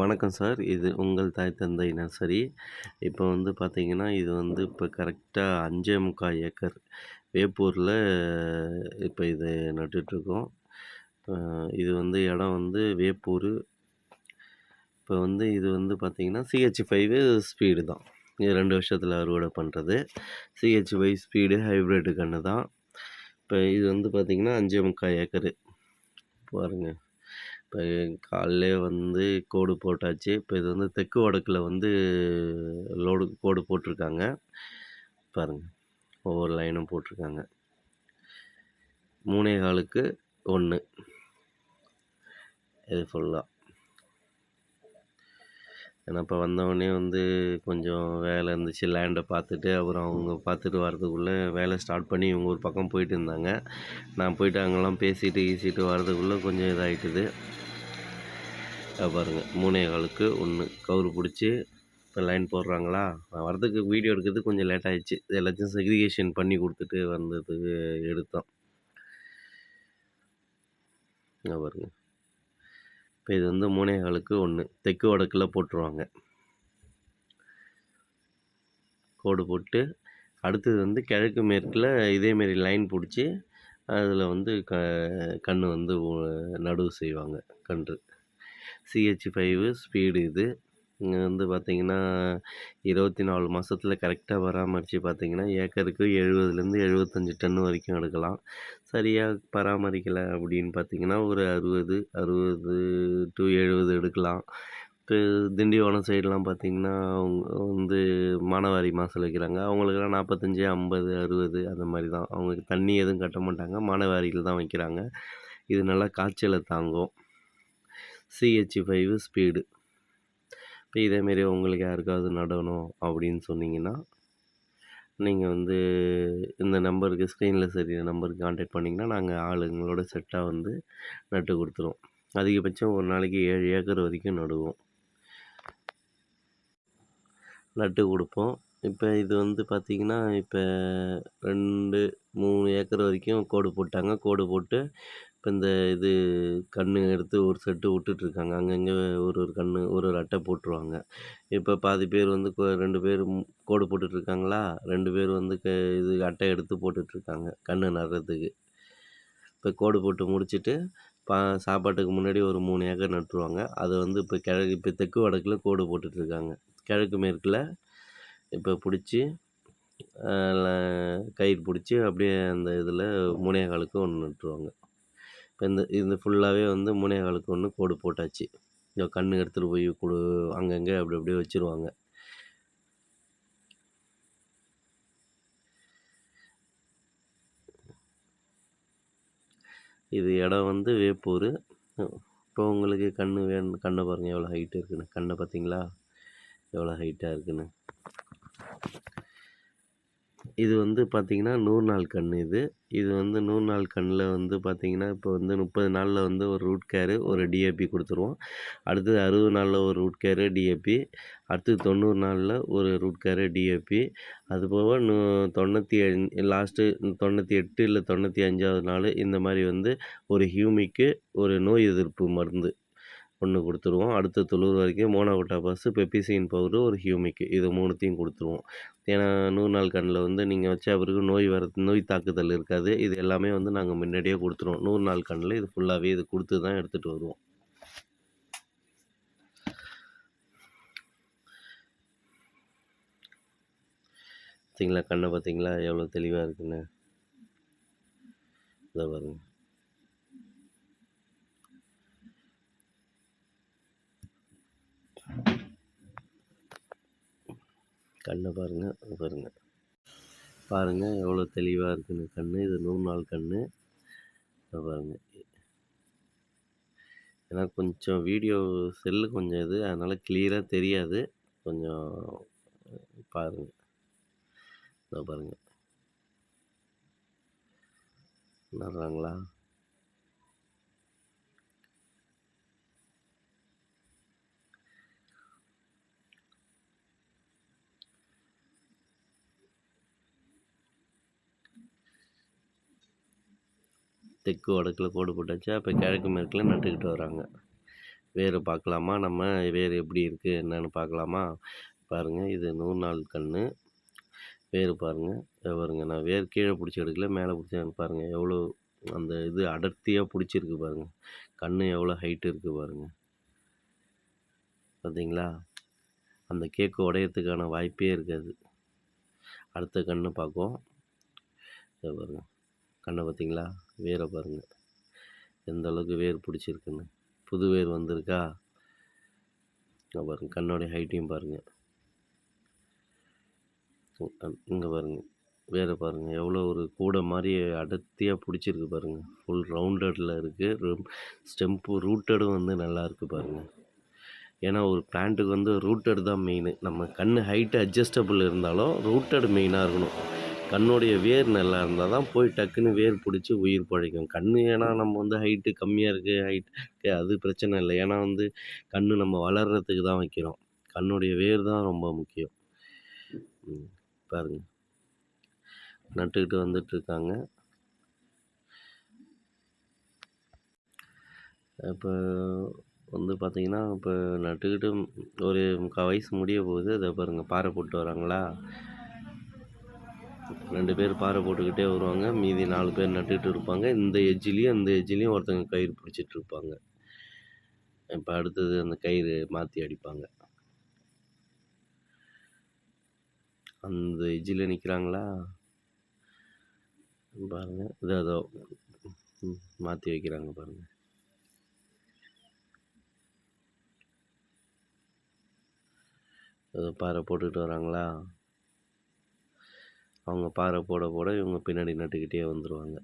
வணக்கம் சார். இது உங்கள் தாய் தந்தை நர்சரி. இப்போ வந்து பார்த்தீங்கன்னா, இது வந்து இப்போ கரெக்டாக அஞ்சே முக்கால் ஏக்கர் வேப்பூரில் இப்போ இது நட்டுட்ருக்கோம். இது வந்து இடம் வந்து வேப்பூர் இப்போ வந்து இது வந்து பார்த்திங்கன்னா சிஹெச் ஃபைவு ஸ்பீடு தான். இது ரெண்டு வருஷத்தில் அறுவடை பண்றது. சிஹெச்5 ஸ்பீடு ஹைபிரிட் கன்று தான். இப்போ இது வந்து பார்த்திங்கன்னா அஞ்சே முக்கால் ஏக்கரு. பாருங்கள் இப்போ காலைலயே வந்து கோடு போட்டாச்சு. இப்போ இது வந்து தெற்கு வடக்கில் வந்து லோடு கோடு போட்டிருக்காங்க பாருங்கள் ஒவ்வொரு லைனும் போட்டிருக்காங்க மூணே காலுக்கு ஒன்று இது ஃபுல்லாக ஏன்னா, இப்போ வந்தவுடனே வந்து கொஞ்சம் வேலை இருந்துச்சு. லேண்டை பார்த்துட்டு, அப்புறம் அவங்க பார்த்துட்டு வரதுக்குள்ளே வேலை ஸ்டார்ட் பண்ணி இவங்க ஒரு பக்கம் போயிட்டு இருந்தாங்க. நான் போயிட்டு அங்கெல்லாம் பேசிட்டு, ஈசிட்டு வரதுக்குள்ளே கொஞ்சம் இதாகிட்டுது பாருங்கள் மூணே காலுக்கு ஒன்று கவுரு பிடிச்சி இப்போ லைன் போடுறாங்களா? நான் வரதுக்கு வீடியோ எடுக்கிறதுக்கு கொஞ்சம் லேட் ஆகிடுச்சு இது எல்லாத்தையும் செக்ரிகேஷன் பண்ணி கொடுத்துட்டு வந்ததுக்கு எடுத்தோம். பாருங்கள் பாருங்க. இது வந்து 3.15க்கு 1 தெற்கு வடக்கில் போட்டுருவாங்க. கோடு போட்டு, அடுத்தது வந்து கிழக்கு மேற்கில் இதேமாரி லைன் பிடிச்சி அதில் வந்து க கண் வந்து நடுவு செய்வாங்க. கன்று. சிஹெச்5 ஸ்பீடு இது. இங்கே வந்து பார்த்தீங்கன்னா, 24 மாசத்துல கரெக்ட்டா பராமரிச்சு பார்த்தீங்கன்னா, ஏக்கருக்கு 70லேருந்து 75 டன் வரைக்கும் எடுக்கலாம். சரியாக பராமரிக்கலை அப்படின்னு பார்த்தீங்கன்னா, ஒரு 60, 60 டூ 70 எடுக்கலாம். இப்போ திண்டிவனம் சைடுலாம் பார்த்திங்கன்னா அவங்க வந்து மானாவாரி மாதம் வைக்கிறாங்க. அவங்களுக்கெல்லாம் 45, 50, 60 அந்த மாதிரி தான். அவங்களுக்கு தண்ணி எதுவும் கட்ட மாட்டாங்க. மானாவாரியில தான் வைக்கிறாங்க. இது நல்லா காய்ச்சலை தாங்கும். CH five speed. இப்போ இதே மாரி உங்களுக்கு யாருக்காவது நடணும் அப்படின்னு சொன்னீங்கன்னா, நீங்கள் வந்து இந்த நம்பருக்கு ஸ்க்ரீனில் சரி இந்த நம்பருக்கு கான்டாக்ட் பண்ணிங்கன்னா நாங்கள் ஆளுங்களோட செட்டாக வந்து நட்டு கொடுத்துருவோம் அதிகபட்சம் ஒரு நாளைக்கு ஏழு ஏக்கர் வரைக்கும் நடுவோம். நட்டு கொடுப்போம் இப்போ இது வந்து பார்த்திங்கன்னா இப்போ ரெண்டு மூணு ஏக்கர் வரைக்கும் கோடு போட்டாங்க. கோடு போட்டு, இப்போ இந்த இது கன்று எடுத்து ஒரு செட்டு விட்டுட்ருக்காங்க அங்கங்கே ஒரு ஒரு கன்று ஒரு ஒரு அட்டை போட்டுருவாங்க. இப்போ பாதி பேர் வந்து கோ ரெண்டு பேர் கோடு போட்டுட்ருக்காங்களா? ரெண்டு பேர் வந்து க இது அட்டை எடுத்து போட்டுட்ருக்காங்க. கன்று நடுறதுக்கு. இப்போ கோடு போட்டு முடிச்சுட்டு, பா சாப்பாட்டுக்கு முன்னாடி ஒரு மூணு ஏக்கர் நட்டுருவாங்க. அதை வந்து இப்போ கிழக்கு இப்போ தெற்கு வடக்கில் கோடு போட்டுட்ருக்காங்க. கிழக்கு மேற்கில் இப்போ பிடிச்சி கயிறு பிடிச்சி அப்படியே அந்த இதில் 3.15க்கு 1 நட்டுருவாங்க. இப்ப இந்த இது ஃபுல்லாகவே வந்து 3.15க்கு 1 கோடு போட்டாச்சு. இந்த கன்னு எடுத்துகிட்டு போய் கொடு அங்கங்கே அப்படி அப்படியே வச்சுருவாங்க. இது இடம் வந்து வேப்பூர் இப்போ உங்களுக்கு கண் வேணும் கண்ணை பாருங்கள் எவ்வளோ ஹைட்டு இருக்குன்னு. கண்ணை பார்த்தீங்களா? எவ்வளோ ஹைட்டாக இருக்குன்னு. இது வந்து பார்த்திங்கன்னா நூறு நாள் கண் இது. இது வந்து நூறு நாள் கண்ணில் வந்து பார்த்தீங்கன்னா, இப்போ வந்து முப்பது நாளில் வந்து ஒரு ரூட் கேரு, ஒரு டிஏபி கொடுத்துருவோம் அடுத்தது அறுபது நாளில் ஒரு ரூட் கேரு, டிஏபி. அடுத்தது தொண்ணூறு நாளில் ஒரு ரூட் கேரு, டிஏபி. அதுபோக நூ 97 லாஸ்ட்டு தொண்ணூற்றி எட்டு இல்லை தொண்ணூற்றி அஞ்சாவது நாள் இந்த மாதிரி வந்து ஒரு ஹியூமிக்கு, ஒரு நோய் எதிர்ப்பு மருந்து ஒன்று கொடுத்துருவோம் அடுத்த துளிர் வரைக்கும் மோனோகோட்டாபாசு, பெப்பிசின் பவுடரு, ஒரு ஹியூமிக்கு இது மூணுத்தையும் கொடுத்துருவோம் ஏன்னா, நூறு நாள் கண்ணில் வந்து நீங்கள் வச்ச பிறகு நோய் வர நோய் தாக்குதல் இருக்காது. இது எல்லாமே வந்து நாங்கள் முன்னாடியே கொடுத்துருவோம் நூறு நாள் கண்ணில் இது ஃபுல்லாகவே இது கொடுத்து தான் எடுத்துகிட்டு வருவோம். பார்த்தீங்களா? கண்ணை பார்த்தீங்களா? எவ்வளோ தெளிவாக இருக்குன்னு. இதை பாருங்கள் கண்ணை பாருங்கள் பாருங்கள் பாருங்கள் எவ்வளோ தெளிவாக இருக்குன்னு கண் இது நூறு நாள் கண் பாருங்கள் ஏன்னா கொஞ்சம் வீடியோ செல்லு கொஞ்சம் இது. அதனால் கிளியராக தெரியாது. கொஞ்சம் பாருங்கள் இதோ பாருங்கள் நடுறாங்களா? தெற்கு வடக்கில் கோடு போட்டாச்சு அப்போ கிழக்கு மேற்கில் நட்டுக்கிட்டு வராங்க. வேறு பார்க்கலாமா? நம்ம வேர் எப்படி இருக்குது என்னென்னு பார்க்கலாமா? பாருங்கள் இது நூறு நாள் கன்று வேறு பாருங்கள் பாருங்க நான் வேர் கீழே பிடிச்சி எடுக்கல மேலே பிடிச்சி பாருங்கள் எவ்வளோ அந்த இது அடர்த்தியாக பிடிச்சிருக்கு பாருங்கள் கண் எவ்வளோ ஹைட் இருக்குது பாருங்கள் பார்த்தீங்களா அந்த கேக்கு உடையறதுக்கான வாய்ப்பே இருக்காது. அடுத்த கன்று பார்க்கும் பாருங்கள் கண்ணை பார்த்தீங்களா வேரை பாருங்கள் எந்த அளவுக்கு வேர் பிடிச்சிருக்குன்னு. புது வேர் வந்திருக்கா? பாருங்கள் கண்ணோடைய ஹைட்டையும் பாருங்கள் இங்கே பாருங்கள் வேறு பாருங்கள் எவ்வளோ ஒரு கூடை மாதிரி அடர்த்தியாக பிடிச்சிருக்கு பாருங்கள் ஃபுல் ரவுண்டடில் இருக்குது ஸ்டெம்ப்பு ரூட்டடும் வந்து நல்லா இருக்குது பாருங்க. ஏன்னா ஒரு பிளான்ட்டுக்கு வந்து ரூட்டட் தான் மெயின் நம்ம கண் ஹைட்டு அட்ஜஸ்டபிள் இருந்தாலும் ரூட்டட் மெயினாக இருக்கணும். கண்ணுடைய வேர் நல்லா இருந்தால் தான் போய் டக்குன்னு வேர் பிடிச்சி உயிர் பிழைக்கும். கண் ஏன்னா நம்ம வந்து ஹைட்டு கம்மியாக இருக்குது ஹைட்டு அது பிரச்சனை இல்லை. ஏன்னா வந்து கண் நம்ம வளர்கிறதுக்கு தான் வைக்கிறோம். கண்ணுடைய வேர் தான் ரொம்ப முக்கியம். ம், பாருங்க. நட்டுக்கிட்டு வந்துட்டு இருக்காங்க. இப்போ வந்து பார்த்தீங்கன்னா இப்போ நட்டுக்கிட்டு ஒரு முக்கால் வயசு முடிய போகுது. அதை பாருங்கள் பாறை போட்டு வராங்களா? ரெண்டு பேர் பாறை போட்டுக்கிட்டே வருவாங்க. மீதி நாலு பேர் நட்டுக்கிட்டு இருப்பாங்க. இந்த எஜ்ஜிலையும் இந்த எஜ்ஜிலையும் ஒருத்தங்க கயிறு பிடிச்சிட்டு இருப்பாங்க. இப்போ அடுத்தது அந்த கயிறு மாற்றி அடிப்பாங்க. அந்த எஜ்ஜில் நிற்கிறாங்களா பாருங்க. இது அதோ மாற்றி வைக்கிறாங்க பாருங்க. அதோ பாறை போட்டுக்கிட்டு வராங்களா? அவங்க பாறை போட போட இவங்க பின்னாடி நட்டுக்கிட்டே வந்துடுவாங்க